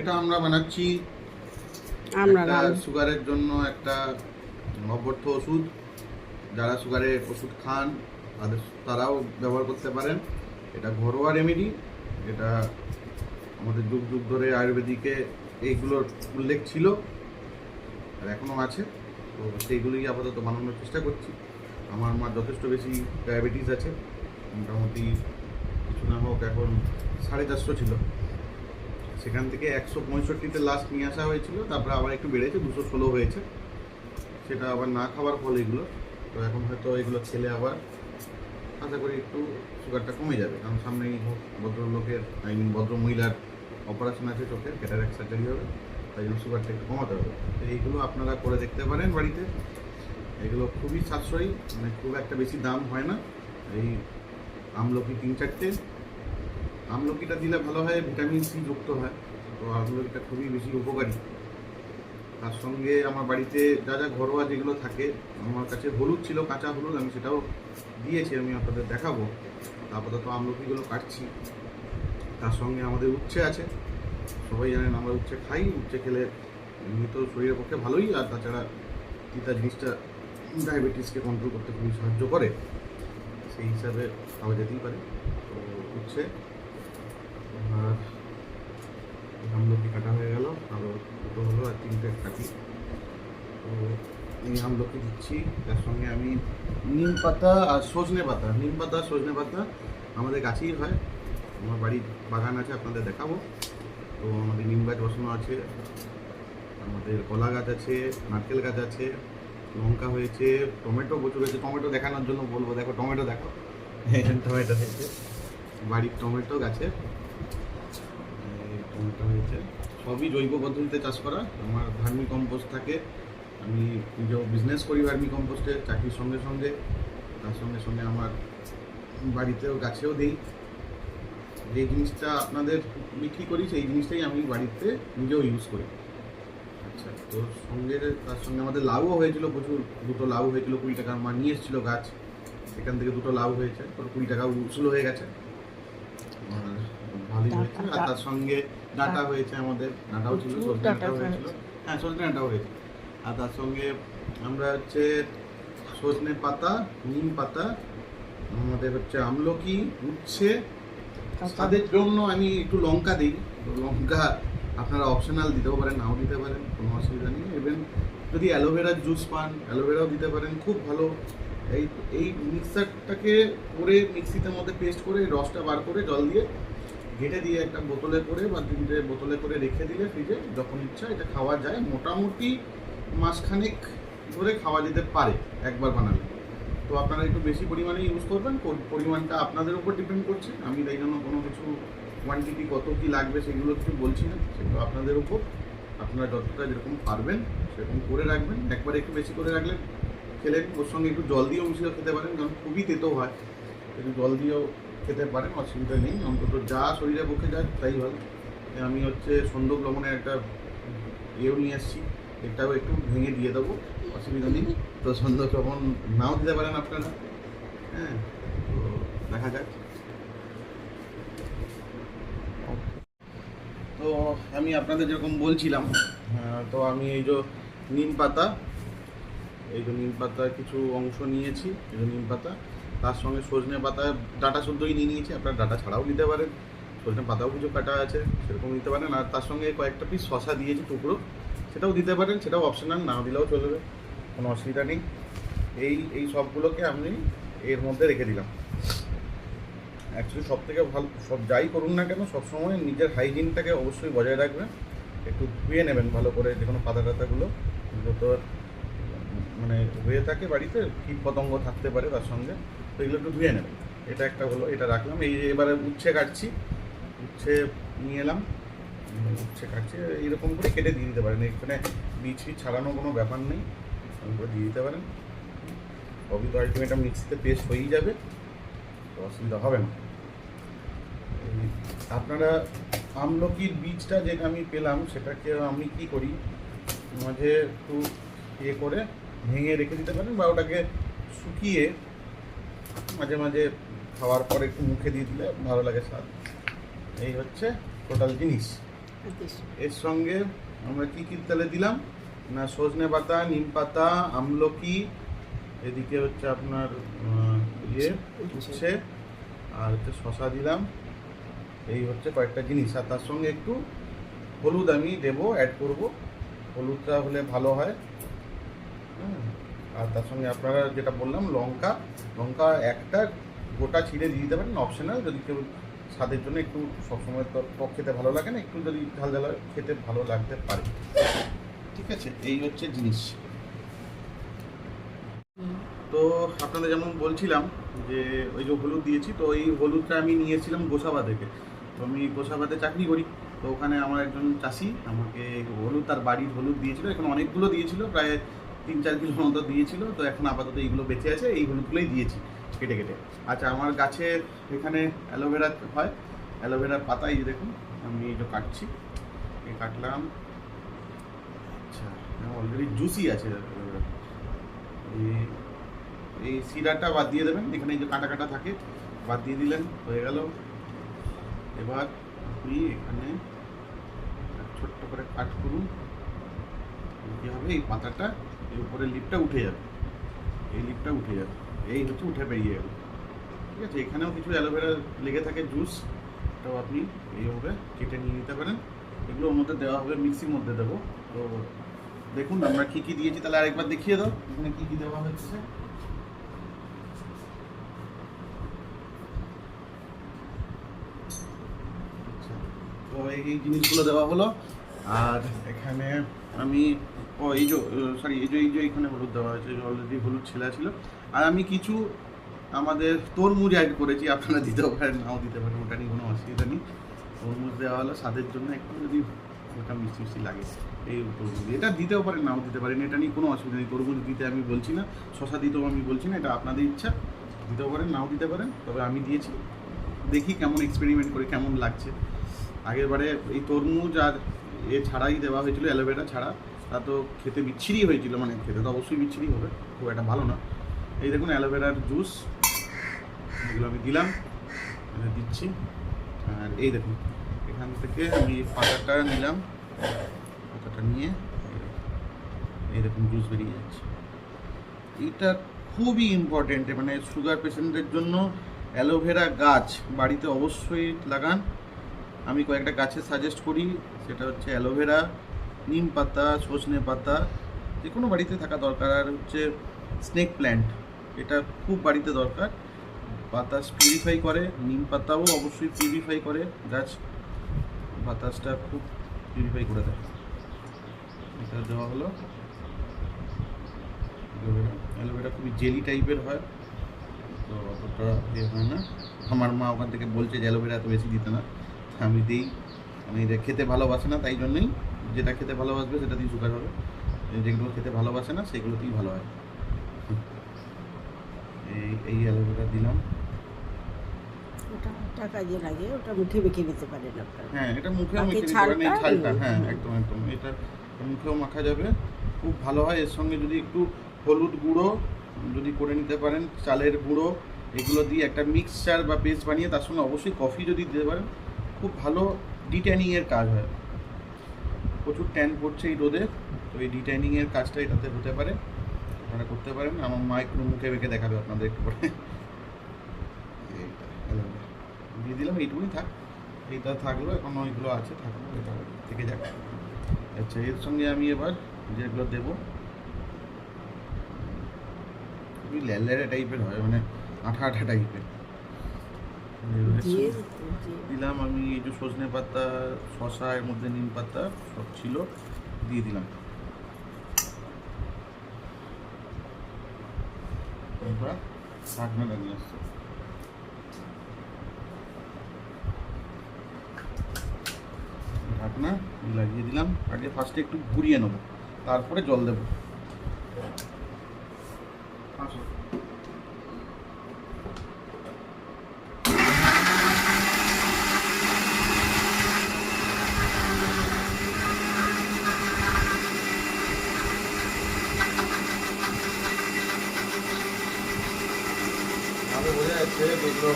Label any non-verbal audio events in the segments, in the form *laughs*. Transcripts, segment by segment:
এটা আমরা বানাচ্ছি আমরা সুগারের জন্য একটা অভ্যর্থ ওষুধ। যারা সুগারের ওষুধ খান তাদের তারাও ব্যবহার করতে পারেন। এটা ঘরোয়া রেমেডি এটা আমাদের যুগ যুগ ধরে আয়ুর্বেদিকে এইগুলোর উল্লেখ ছিল আর এখনও আছে। তো সেইগুলোই আপাতত বানানোর চেষ্টা করছি। আমার মা যথেষ্ট বেশি ডায়াবেটিস আছে। মোটামুটি কিছু না হোক এখন সাড়ে চারশো ছিল। সেখান থেকে একশো পঁয়ষট্টিতে লাস্ট নিয়ে আসা হয়েছিল, তারপরে আবার একটু বেড়েছে, দুশো ষোলো হয়েছে। সেটা আবার না খাওয়ার ফল এগুলো। তো এখন হয়তো এগুলো খেলে আবার আশা করি একটু সুগারটা কমে যাবে। কারণ সামনেই ভদ্রলোকের আই মিন ভদ্র মহিলার অপারেশন আছে চোখের ক্যাটারাক্ট সার্জারি হবে, তাই জন্য সুগারটা একটু কমাতে হবে। তো এইগুলো আপনারা করে দেখতে পারেন বাড়িতে। এগুলো খুবই সাশ্রয়ী মানে খুব একটা বেশি দাম হয় না। এই আমলকি তিন চারটে। আমলকিটা দিলে ভালো হয়, ভিটামিন সি যুক্ত হয়। তো আমলকিটা খুবই বেশি উপকারী। তার সঙ্গে আমার বাড়িতে যা যা ঘরোয়া যেগুলো থাকে, আমার কাছে হলুদ ছিল, কাঁচা হলুদ আমি সেটাও দিয়েছি, আমি আপনাদের দেখাবো। আপাতত আমলকিগুলো কাটছি। তার সঙ্গে আমাদের উচ্ছে আছে। সবাই জানেন আমরা উচ্ছে খাই, উচ্ছে খেলে এমনি তো শরীরের পক্ষে ভালোই, আর তাছাড়া তিতা জিনিসটা ডায়াবেটিসকে কন্ট্রোল করতে খুবই সাহায্য করে। সেই হিসাবে খাওয়া যেতেই পারে। তো উচ্ছে আমলকি কাটা হয়ে গেল আরও দুটো হলো আর তিনটে কাটি। তো এই আমলকি দিচ্ছি। তার সঙ্গে আমি নিম পাতা আর সজনে পাতা নিম পাতা সজনে পাতা আমাদের গাছেই হয়। আমার বাড়ির বাগান আছে আপনাদের দেখাবো। তো আমাদের নিম গাছ বসানো আছে আমাদের কলা গাছ আছে নারকেল গাছ আছে লঙ্কা হয়েছে টমেটো প্রচুর হয়েছে। টমেটো দেখানোর জন্য বলব দেখো টমেটো দেখো। *laughs* টমেটো হয়েছে। বাড়ির টমেটো গাছে। এই হয়েছে। সবই জৈব পদ্ধতিতে চাষ করা। আমার ভার্মি কম্পোস্ট থাকে। আমি বিজনেস করি ভার্মি কম্পোস্টে চাকরির সঙ্গে সঙ্গে। তার সঙ্গে সঙ্গে আমার বাড়িতেও গাছেও দিই। যে জিনিসটা আপনাদের বিক্রি করি, সেই জিনিসটাই আমি বাড়িতে নিজেও ইউজ করি। আচ্ছা তো সঙ্গে তার সঙ্গে আমাদের লাভও হয়েছিল প্রচুর। দুটো লাভ হয়েছিল কুড়ি টাকা। মা নিয়ে এসেছিল গাছ। সেখান থেকে দুটো লাভ হয়েছে। তো কুড়ি টাকা উসুল হয়ে গেছে। আর ভালোই হয়েছে। আর তার সঙ্গে ডাটা হয়েছে আমাদের ডাটাও ছিল সজনে ডাঁটা হয়েছিল। হ্যাঁ সজনে ডাঁটাও হয়েছে। আর তার সঙ্গে আমরা হচ্ছে সজনে পাতা নিম পাতা আমাদের হচ্ছে আমলকি উচ্ছে তাদের জন্য আমি একটু লঙ্কা দিই। লঙ্কা আপনারা অপশনাল দিতেও পারেন নাও দিতে পারেন কোনো অসুবিধা নেই। ইভেন যদি অ্যালোভেরার জুস পান অ্যালোভেরাও দিতে পারেন খুব ভালো। এই এই মিক্সারটাকে করে মিক্সিতে মধ্যে পেস্ট করে রসটা বার করে জল দিয়ে ঘেটে দিয়ে একটা বোতলে করে বা তিনটে বোতলে করে রেখে দিলে ফ্রিজে যখন ইচ্ছা এটা খাওয়া যায়। মোটামুটি মাসখানেক ধরে খাওয়া যেতে পারে একবার বানালে। তো আপনারা একটু বেশি পরিমাণে ইউজ করবেন। পর- পরিমাণটা আপনাদের উপর ডিপেন্ড করছে। আমি তাই জন্য কোনো কিছু কোয়ান্টিটি কত কী লাগবে সেগুলো কিছু বলছি না। সেগুলো আপনাদের উপর। আপনারা যতটা যেরকম পারবেন সেরকম করে রাখবেন। একবার একটু বেশি করে রাখলেন খেলেন ওর সঙ্গে একটু জল দিয়েও মিশিয়ে খেতে পারেন। কারণ খুবই তেতো হয়। একটু জল দিয়েও খেতে পারেন অসুবিধা নেই। অন্তত যা শরীরে পক্ষে যায় তাই ভালো। আমি হচ্ছে সন্দক লবণের একটা ইয়েও নিয়ে আসছি এটাও একটু ভেঙে দিয়ে দেবো অসুবিধা নেই। তো সন্দক লবণ নাও দিতে পারেন আপনারা। হ্যাঁ তো দেখা যাক। তো আমি আপনাদের যেরকম বলছিলাম আহ, তো আমি এই যে নিম পাতা এই যে নিম পাতার কিছু অংশ নিয়েছি এই যে নিম পাতা। তার সঙ্গে সজনে পাতা ডাটা শুদ্ধই নিয়ে নিয়েছি। আপনার ডাটা ছাড়াও নিতে পারেন। সজনে পাতাও কিছু কাটা আছে, সেরকম নিতে পারেন। আর তার সঙ্গে কয়েকটা পিস শশা দিয়েছি, টুকরো। সেটাও দিতে পারেন, সেটাও অপশনাল না দিলেও চলবে কোনো অসুবিধা নেই। এই এই সবগুলোকে আমি এর মধ্যে রেখে দিলাম। অ্যাকচুয়ালি সব থেকে ভালো, সব যাই করুন না কেন, সবসময় নিজের হাইজিনটাকে অবশ্যই বজায় রাখবেন। একটু ধুয়ে নেবেন ভালো করে, যে কোনো পাতা টাতাগুলো। এগুলো তো আর মানে হয়ে থাকে বাড়িতে কীট পতঙ্গ থাকতে পারে তার সঙ্গে। তো এগুলো একটু ধুয়ে নেবেন এটা একটা হলো, এটা রাখলাম। এই এবারে উচ্ছে কাটছি, উচ্ছে নিয়ে এলাম। উচ্ছে কাটছি, এইরকম করে কেটে দিয়ে দিতে পারেন। এখানে বীজ ফিজ ছাড়ানোর কোনো ব্যাপার নেই। এরকম করে দিয়ে দিতে পারেন। সবই তো আলটিমেট মিক্সিতে পেস্ট হয়েই যাবে। তো অসুবিধা হবে না। আপনারা আমলকির বীজটা যেটা আমি পেলাম, সেটাকে আমি কি করি? মাঝে একটু ইয়ে করে ভেঙে রেখে দিতে পারেন বা ওটাকে শুকিয়ে মাঝে মাঝে খাওয়ার পরে একটু মুখে দিয়ে দিলে ভালো লাগে স্বাদ। এই হচ্ছে টোটাল জিনিস। এর সঙ্গে আমরা কি কি তাহলে দিলাম? না সজনে পাতা নিম পাতা আমলকি এদিকে হচ্ছে আপনার ইয়ে উচ্ছে। আর হচ্ছে শশা দিলাম। এই হচ্ছে কয়েকটা জিনিস। আর তার সঙ্গে একটু হলুদ আমি দেবো অ্যাড করব। হলুদটা হলে ভালো হয়। হুম, আর তার সঙ্গে আপনারা যেটা বললাম, লঙ্কা লঙ্কা একটা গোটা ছিঁড়ে দিয়ে দিতে পারেন অপশনাল যদি কেউ স্বাদের জন্য একটু সবসময় তো টক খেতে ভালো লাগে না, একটু যদি ঝাল ঝাল খেতে ভালো লাগতে পারে। ঠিক আছে, এই হচ্ছে জিনিস। তো আপনাদের যেমন বলছিলাম যে, ওই যে হলুদ দিয়েছি, তো এই হলুদটা আমি নিয়েছিলাম গোসাবা থেকে। তো আমি গোসাবাতে চাকরি করি, তো ওখানে আমার একজন চাষি আমাকে হলুদ, তার বাড়ির হলুদ দিয়েছিল, এখানে অনেকগুলো দিয়েছিল, প্রায় তিন চার কিলো মতো দিয়েছিল, তো এখন আপাতত এইগুলো বেঁচে আছে এই হলুদগুলোই দিয়েছি কেটে কেটে। আচ্ছা আমার গাছে এখানে অ্যালোভেরা হয় অ্যালোভেরার পাতা এই দেখুন, আমি যে কাটছি, এই কাটলাম। আচ্ছা অলরেডি জুসি আছে। এই সিরাটা বাদ দিয়ে দেবেন, এখানে যে কাটা কাটা থাকে, বাদ দিয়ে দিলেন, হয়ে গেল। এবার আপনি এখানে ছোট্ট করে কাট করুন, কি হবে এই পাতাটা? এই উপরের লিপটা উঠে যাবে। এই লিপটা উঠে যাবে। এই হচ্ছে উঠে বেরিয়ে গেল। ঠিক আছে এখানেও কিছু অ্যালোভেরা লেগে থাকে জুস এটাও আপনি এইভাবে কেটে নিয়ে নিতে পারেন। এগুলো ওর মধ্যে দেওয়া হবে মিক্সির মধ্যে দেবো। তো দেখুন আমরা কী কী দিয়েছি তাহলে আরেকবার দেখিয়ে দাও। এখানে কী কী দেওয়া হচ্ছে? আচ্ছা, তো এই জিনিসগুলো দেওয়া হলো। আর এখানে আমি, ও, এই যে সরি এই যে এই যে এখানে হলুদ দেওয়া হয়েছে অলরেডি হলুদ ছেলা ছিল। আর আমি কিছু আমাদের তরমুজ অ্যাড করেছি, আপনারা দিতেও পারেন, নাও দিতে পারেন, ওটা নিয়ে কোনো অসুবিধা নেই। তরমুজ দেওয়া হলো, স্বাদের জন্য একটু যদি হালকা মিষ্টি মিষ্টি লাগে, এই তরমুজ এটা দিতেও পারেন, নাও দিতে পারেন, এটা নিয়ে কোনো অসুবিধা নেই, তরমুজ দিতে আমি বলছি না শশা দিতেও আমি বলছি না, এটা আপনাদের ইচ্ছা। দিতেও পারেন, নাও দিতে পারেন, তবে আমি দিয়েছি। দেখি কেমন এক্সপেরিমেন্ট করে, কেমন লাগছে। আগের বারে এই তরমুজ আর এ ছাড়াই দেওয়া হয়েছিল, অ্যালোভেরা ছাড়া। তা তো খেতে বিচ্ছিরি হয়েছিল মানে খেতে তো অবশ্যই বিচ্ছিরি হবে, খুব একটা ভালো না। এই দেখুন অ্যালোভেরার জুস, এগুলো আমি দিলাম দিচ্ছি। আর এই দেখুন, এখান থেকে আমি পাতাটা নিলাম, পাতাটা নিয়ে এই দেখুন জুস বেরিয়ে যাচ্ছে। এটা খুবই ইম্পর্টেন্ট মানে সুগার পেশেন্টদের জন্য অ্যালোভেরা গাছ বাড়িতে অবশ্যই লাগান। আমি কয়েকটা গাছের সাজেস্ট করি। সেটা হচ্ছে অ্যালোভেরা নিম পাতা, সজনে পাতা, যে কোনো বাড়িতে থাকা দরকার। আর হচ্ছে স্নেক প্ল্যান্ট এটা খুব বাড়িতে দরকার। বাতাস পিউরিফাই করে, নিম পাতাও অবশ্যই পিউরিফাই করে। গাছ বাতাসটা খুব পিউরিফাই করে দেয়। এটা দেওয়া হলো। অ্যালোভেরা অ্যালোভেরা খুবই জেলি টাইপের হয়। তো অতটা ইয়ে হয় না। আমার মা ওখান থেকে বলছে যে অ্যালোভেরা এত বেশি দিতে না। আমি দিই। আমি এটা খেতে ভালোবাসে না তাই জন্যই যেটা খেতে ভালোবাসবে সেটা দিয়ে সুগার হবে। যেগুলো খেতে ভালোবাসে না সেগুলোতেই ভালো হয়। এই এই অ্যালোভেরা দিলাম। ওটা ওটা কাজে লাগে ওটা মুখে মেখে নিতে পারেন আপনারা। হ্যাঁ এটা মুখেও মেখে নিতে পারেন এই ছালটা? ছালটা হ্যাঁ একদম একদম। এটা মুখেও মাখা যাবে। খুব ভালো হয়। এর সঙ্গে যদি একটু হলুদ গুঁড়ো যদি করে নিতে পারেন চালের গুঁড়ো এগুলো দিয়ে একটা মিক্সচার বা পেস্ট বানিয়ে তার সঙ্গে অবশ্যই কফি যদি দিতে পারেন খুব ভালো ডিট্যানিংয়ের কাজ হয়। প্রচুর ট্যান পড়ছে এই রোদে, তো এই ডিট্যানিংয়ের কাজটা এটাতে হতে পারে। আপনারা করতে পারেন। আমার মা একটু মুখে বেঁকে দেখাবে আপনাদের একটু পরে। দিয়ে দিলাম, এইটুকুই থাক। এইটা থাকল, এখন ওইগুলো আছে, থাকল, এটা থেকে যাক। আচ্ছা এর সঙ্গে আমি এবার যেগুলো দেবো, খুবই ল্যালেরা টাইপের হয় মানে আঠা আঠা টাইপের দিলাম আমি এই যে সজনে পাতা শশা এর মধ্যে নিম পাতা, সব ছিল, দিয়ে দিলাম। এবার ঢাকনাটা নিয়ে আসছে। ঢাকনা লাগিয়ে দিলাম। আগে ফার্স্টে একটু ঘুরিয়ে নেব, তারপরে জল দেবো। আসো ভালো বোঝা যাচ্ছে যে এগুলো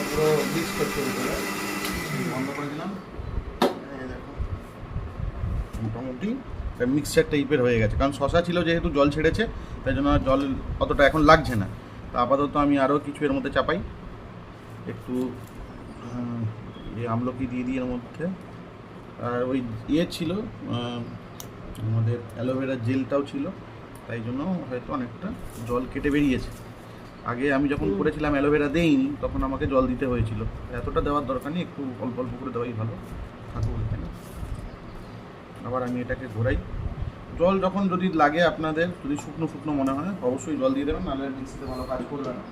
বন্ধ করে দিলাম মোটামুটি মিক্সচার টাইপের হয়ে গেছে। কারণ শশা ছিল যেহেতু জল ছেড়েছে, তাই জন্য জল অতটা এখন লাগছে না। তো আপাতত আমি আরও কিছু এর মধ্যে চাপাই। একটু আমলকি দিয়ে দিই এর মধ্যে। আর ওই ইয়ে ছিল আমাদের অ্যালোভেরা জেলটাও ছিল। তাই জন্য হয়তো অনেকটা জল কেটে বেরিয়েছে। আগে আমি যখন। করেছিলাম অ্যালোভেরা দেইনি তখন আমাকে জল দিতে হয়েছিল। এতটা দেওয়ার দরকার নেই একটু অল্প অল্প করে দেওয়াই ভালো। থাকুক এখানে আবার আমি এটাকে ঘোরাই। জল যখন যদি লাগে আপনাদের যদি শুকনো শুকনো মনে হয় অবশ্যই জল দিয়ে দেবেন নাহলে মিক্সিতে ভালো কাজ করবে না।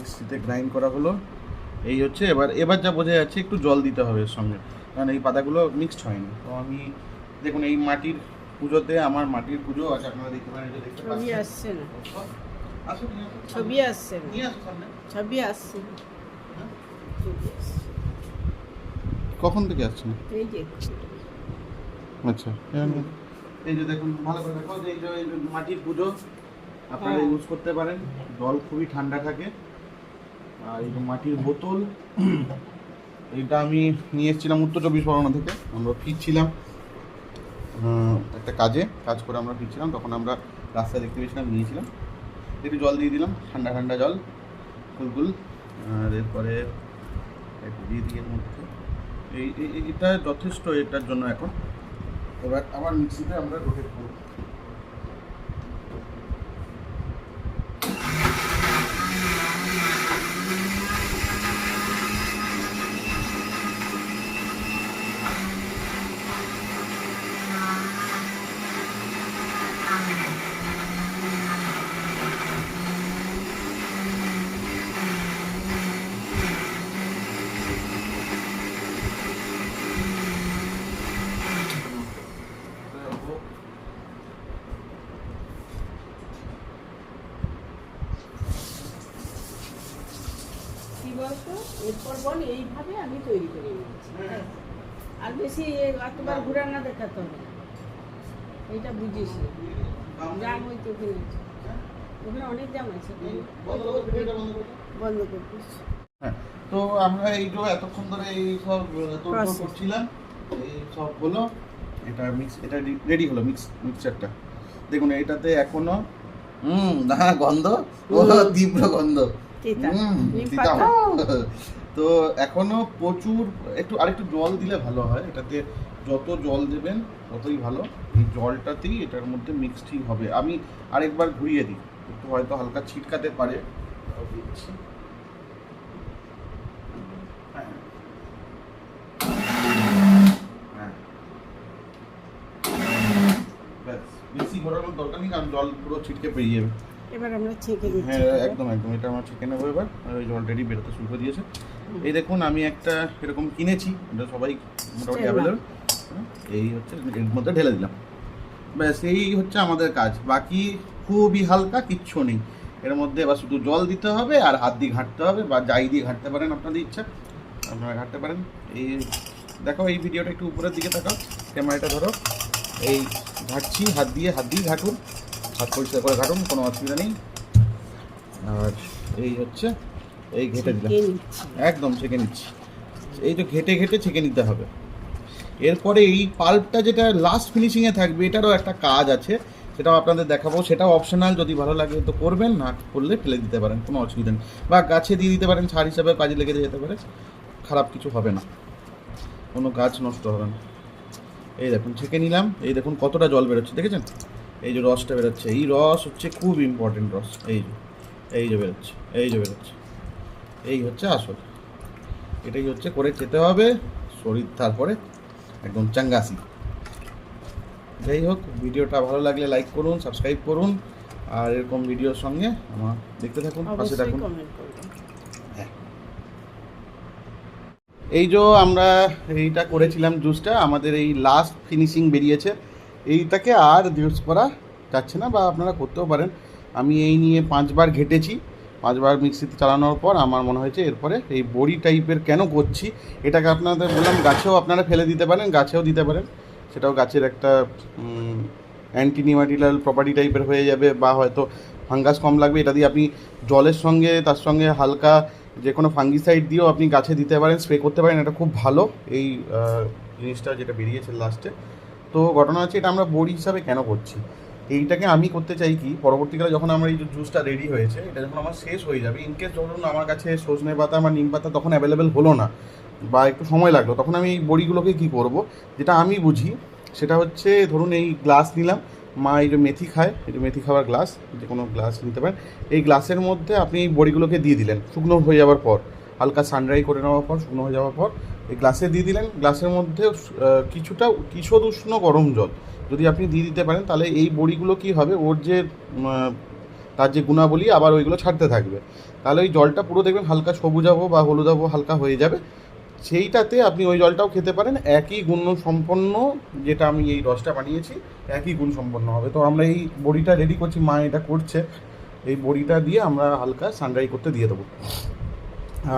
মিক্সিতে গ্রাইন্ড করা হলো। এই হচ্ছে এবার এবার যা বোঝা যাচ্ছে একটু জল দিতে হবে এর সঙ্গে। কারণ এই পাতাগুলো মিক্সড হয়নি। তো আমি দেখুন এই মাটির পুজোতে আমার মাটির পুজো আছে আপনারা দেখতে পারেন যে দেখতে পাচ্ছেন। ছবি আসছে না। নিয়ে ছবি আসছে না। ছবি আসছে। কখন থেকে আসছে? না এই যে। আচ্ছা এই যে দেখুন ভালো করে দেখো যে এই যে মাটির পুজো আপনারা হ্যাঁ। ইউজ করতে পারেন। জল খুবই ঠান্ডা থাকে। আর এই যে মাটির বোতল, এটা আমি নিয়ে এসেছিলাম উত্তর চব্বিশ পরগনা থেকে। আমরা ফিরছিলাম একটা কাজে, কাজ করে আমরা ফিরছিলাম, তখন আমরা রাস্তায় দেখতে পেয়েছিলাম, নিয়েছিলাম। একটু জল দিয়ে দিলাম, ঠান্ডা ঠান্ডা জল কুলকুল আর এরপরে দিয়ে দিই মধ্যে। এই- এটা যথেষ্ট এটার জন্য এখন। এবার আবার মিক্সিতে আমরা রোটেট করব কি বলতো বল এইভাবে আমি তৈরি করে নিয়েছি হ্যাঁ। আর বেশি এতবার ঘুরানা দেখাতে হবে। এইটা জাম ওই তো কিনেছি ওখানে অনেক জাম আছে। বন্ধ করে হ্যাঁ তো আমরা এতক্ষণ ধরে এই সব করছিলাম। এই সব হলো এটা মিক্স এটা রেডি হলো মিক্স মিক্সচারটা দেখুন এটাতে এখনও হুম না গন্ধ ও তীব্র গন্ধ। হুম, তিতা। তো এখনও প্রচুর একটু আরেকটু জল দিলে ভালো হয়। এটাতে যত জল দেবেন ততই ভালো। এই জলটাতেই এটার মধ্যে মিক্সড হবে। আমি আরেকবার ঘুরিয়ে দিই। একটু হয়তো হালকা ছিটকাতে পারে। দিচ্ছি। হ্যাঁ। ব্যাস, বেশি ঘোরানোর দরকার নেই কারণ জল পুরো ছিটকে পেরিয়ে যাবে। এবার আমরা ছেঁকে দিচ্ছি। হ্যাঁ একদম একদম। এটা আমার চিকেন নেব এবার। ওই যে অলরেডি বেরোতে শুরু করে দিয়েছে। এই দেখুন আমি একটা এরকম কিনেছি এটা সবাই মোটামুটি অ্যাভেলেবল এই হচ্ছে এর মধ্যে ঢেলে দিলাম। ব্যাস এই হচ্ছে আমাদের কাজ। বাকি খুবই হালকা কিচ্ছু নেই। এর মধ্যে এবার শুধু জল দিতে হবে আর হাত দিয়ে ঘাঁটতে হবে বা যাই দিয়ে ঘাঁটতে পারেন আপনাদের ইচ্ছা। আপনারা ঘাঁটতে পারেন। এই দেখো এই ভিডিওটা একটু উপরের দিকে তাকাও। ক্যামেরাটা ধরো। এই ঘাঁটছি হাত দিয়ে হাত দিয়ে ঘাঁটুন। হাত পরিষ্কার করে ঘাঁটুন কোনো অসুবিধা নেই। আর এই হচ্ছে এই ঘেটে দিলাম। একদম ছেঁকে নিচ্ছি। এই তো ঘেটে ঘেটে ছেঁকে নিতে হবে। এরপরে এই পাল্পটা যেটা লাস্ট ফিনিশিংয়ে থাকবে এটারও একটা কাজ আছে। সেটাও আপনাদের দেখাবো। সেটাও অপশনাল যদি ভালো লাগে তো করবেন না করলে ফেলে দিতে পারেন কোনো অসুবিধা নেই। বা গাছে দিয়ে দিতে পারেন সার হিসাবে কাজে লেগে যেতে পারে। খারাপ কিছু হবে না। কোনো গাছ নষ্ট হবে না। এই দেখুন ছেঁকে নিলাম। এই দেখুন কতটা জল বেরোচ্ছে দেখেছেন? এই যে রসটা বেরোচ্ছে। এই রস হচ্ছে খুব ইম্পর্টেন্ট রস। এই যে এই যে বেরোচ্ছে এই যে বেরোচ্ছে। এই হচ্ছে আসল। এটাই হচ্ছে করে খেতে হবে শরীর তারপরে একদম চাঙ্গাসি। যাই হোক ভিডিওটা ভালো লাগলে লাইক করুন সাবস্ক্রাইব করুন আর এরকম ভিডিওর সঙ্গে আমার দেখতে থাকুন পাশে থাকুন। এই যে আমরা এইটা করেছিলাম জুসটা আমাদের এই লাস্ট ফিনিশিং বেরিয়েছে। এইটাকে আর জুস করা যাচ্ছে না বা আপনারা করতেও পারেন। আমি এই নিয়ে পাঁচবার ঘেটেছি। পাঁচবার মিক্সিতে চালানোর পর আমার মনে হয়েছে এরপরে এই বড়ি টাইপের কেন করছি? এটাকে আপনাদের বললাম, গাছেও আপনারা ফেলে দিতে পারেন, গাছেও দিতে পারেন। সেটাও গাছের একটা অ্যান্টি নিমাটিলাল প্রপার্টি টাইপের হয়ে যাবে বা হয়তো ফাঙ্গাস কম লাগবে। এটা দিয়ে আপনি জলের সঙ্গে, তার সঙ্গে হালকা যে কোনো ফাঙ্গিসাইড দিয়েও আপনি গাছে দিতে পারেন স্প্রে করতে পারেন। এটা খুব ভালো এই জিনিসটা যেটা বেরিয়েছে লাস্টে তো ঘটনা হচ্ছে এটা আমরা বড়ি হিসাবে কেন করছি? এইটাকে আমি করতে চাই কি? পরবর্তীকালে যখন আমার এই জুসটা রেডি হয়েছে, এটা যখন আমার শেষ হয়ে যাবে ইনকেস ধরুন আমার কাছে সজনে পাতা বা নিম পাতা তখন অ্যাভেলেবেল হলো না বা একটু সময় লাগল, তখন আমি এই বড়িগুলোকে কী করব? যেটা আমি বুঝি, সেটা হচ্ছে ধরুন এই গ্লাস নিলাম, মা এই যে মেথি খায় যে মেথি খাওয়ার গ্লাস যে কোনো গ্লাস নিতে পারেন, এই গ্লাসের মধ্যে আপনি এই বড়িগুলোকে দিয়ে দিলেন, শুকনো হয়ে যাওয়ার পর, হালকা সানড্রাই করে নেওয়ার পর, শুকনো হয়ে যাওয়ার পর, এই গ্লাসে দিয়ে দিলেন গ্লাসের মধ্যে কিছুটা কিশোর উষ্ণ গরম জল যদি আপনি দিয়ে দিতে পারেন, তাহলে এই বড়িগুলো কি হবে? ওর যে তার যে গুণাবলী, আবার ওইগুলো ছাড়তে থাকবে। তাহলে ওই জলটা পুরো দেখবেন হালকা সবুজাবো বা হলুদাবো হালকা হয়ে যাবে। সেইটাতে আপনি ওই জলটাও খেতে পারেন। একই গুণ সম্পন্ন যেটা আমি এই রসটা বানিয়েছি, একই গুণ সম্পন্ন হবে। তো আমরা এই বড়িটা রেডি করছি, মা এটা করছে। এই বড়িটা দিয়ে আমরা হালকা সানড্রাই করতে দিয়ে দেবো।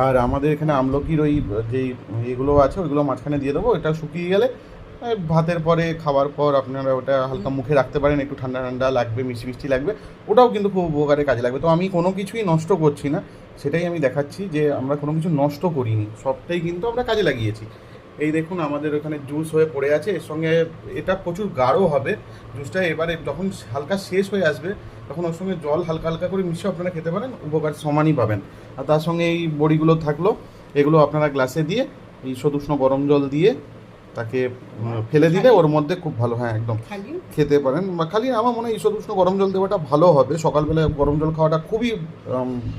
আর আমাদের এখানে আমলকির ওই, যেই এগুলো আছে, ওইগুলো মাঝখানে দিয়ে দেবো। এটা শুকিয়ে গেলে ভাতের পরে, খাওয়ার পর আপনারা ওটা হালকা মুখে রাখতে পারেন, একটু ঠান্ডা ঠান্ডা লাগবে, মিষ্টি মিষ্টি লাগবে। ওটাও কিন্তু খুব উপকারে কাজে লাগবে। তো আমি কোনো কিছুই নষ্ট করছি না। সেটাই আমি দেখাচ্ছি যে আমরা কোনো কিছু নষ্ট করিনি। সবটাই কিন্তু আমরা কাজে লাগিয়েছি। এই দেখুন, আমাদের ওখানে জুস হয়ে পড়ে আছে। এর সঙ্গে এটা প্রচুর গাঢ় হবে। জুসটা এবারে যখন হালকা শেষ হয়ে আসবে, তখন ওর সঙ্গে জল হালকা হালকা করে মিশিয়ে আপনারা খেতে পারেন। উপকার সমানই পাবেন। আর তার সঙ্গে এই বড়িগুলো থাকল, এগুলো আপনারা গ্লাসে দিয়ে, এই সদুষ্ণ গরম জল দিয়ে তাকে ফেলে দিলে ওর মধ্যে খুব ভালো হ্যাঁ একদম। খেতে পারেন বা খালি আমার মনে হয় ঈষদ উষ্ণ গরম জল দেওয়াটা ভালো হবে। সকালবেলা গরম জল খাওয়াটা খুবই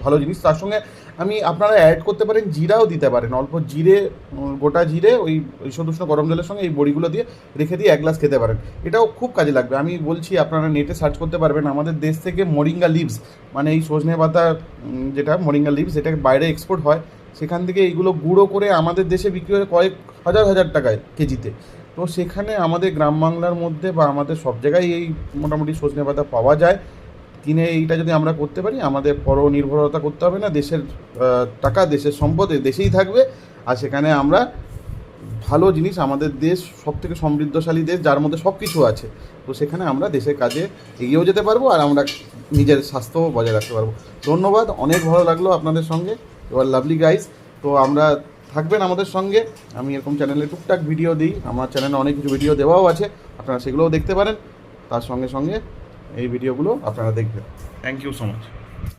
ভালো জিনিস। তার সঙ্গে আমি আপনারা অ্যাড করতে পারেন জিরাও দিতে পারেন। অল্প জিরে গোটা জিরে ওই ঈষদ উষ্ণ গরম জলের সঙ্গে এই বড়িগুলো দিয়ে রেখে দিয়ে এক গ্লাস খেতে পারেন। এটাও খুব কাজে লাগবে। আমি বলছি আপনারা নেটে সার্চ করতে পারবেন। আমাদের দেশ থেকে মরিঙ্গা লিভস মানে এই সজনে পাতা যেটা মরিঙ্গা লিভস এটা বাইরে এক্সপোর্ট হয়। সেখান থেকে এইগুলো গুঁড়ো করে আমাদের দেশে বিক্রি হয় কয়েক হাজার হাজার টাকায় কেজিতে। তো সেখানে আমাদের গ্রাম বাংলার মধ্যে বা আমাদের সব জায়গায় এই মোটামুটি সজনে পাতা পাওয়া যায়। কিনে এইটা যদি আমরা করতে পারি, আমাদের পর নির্ভরতা করতে হবে না, দেশের টাকা, দেশের সম্পদে দেশেই থাকবে। আর সেখানে আমরা ভালো জিনিস, আমাদের দেশ সব থেকে সমৃদ্ধশালী দেশ, যার মধ্যে সব কিছু আছে। তো সেখানে আমরা দেশের কাজে এগিয়েও যেতে পারব আর আমরা নিজের স্বাস্থ্যও বজায় রাখতে পারব। ধন্যবাদ, অনেক ভালো লাগল আপনাদের সঙ্গে। এবার লাভলি গাইজ তো আমরা থাকবেন আমাদের সঙ্গে। আমি এরকম চ্যানেলে টুকটাক ভিডিও দিই। আমার চ্যানেলে অনেক কিছু ভিডিও দেওয়াও আছে। আপনারা সেগুলোও দেখতে পারেন। তার সঙ্গে সঙ্গে এই ভিডিওগুলো আপনারা দেখবেন। Thank you so much